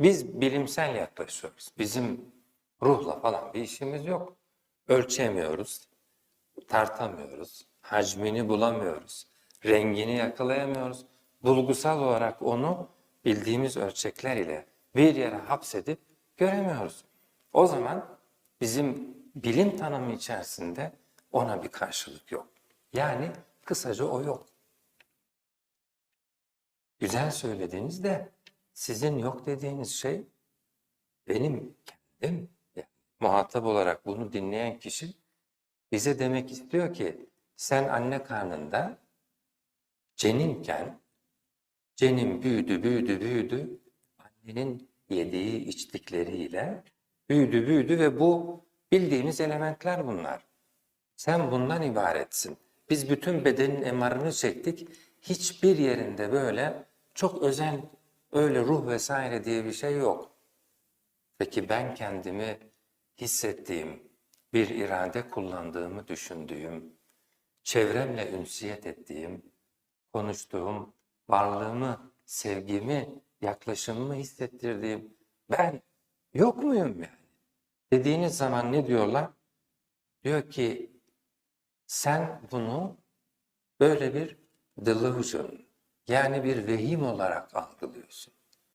Biz bilimsel yaklaşıyoruz. Bizim ruhla falan bir işimiz yok. Ölçemiyoruz, tartamıyoruz, hacmini bulamıyoruz, rengini yakalayamıyoruz. Bulgusal olarak onu bildiğimiz ölçekler ile bir yere hapsedip göremiyoruz. O zaman bizim bilim tanımı içerisinde ona bir karşılık yok. Yani kısaca o yok. Güzel söylediğiniz de sizin yok dediğiniz şey benim kendim muhatap olarak bunu dinleyen kişi bize demek istiyor ki sen anne karnında ceninken cenin büyüdü büyüdü büyüdü annenin yediği içtikleriyle büyüdü büyüdü ve bu bildiğimiz elementler bunlar. Sen bundan ibaretsin. Biz bütün bedenin emarını çektik. Hiçbir yerinde böyle çok özel öyle ruh vesaire diye bir şey yok. Peki ben kendimi hissettiğim, bir irade kullandığımı düşündüğüm, çevremle ünsiyet ettiğim, konuştuğum, varlığımı, sevgimi, yaklaşımımı hissettirdiğim ben yok muyum yani? Dediğiniz zaman ne diyorlar? Diyor ki sen bunu böyle bir delusion yani bir vehim olarak algılıyorsun.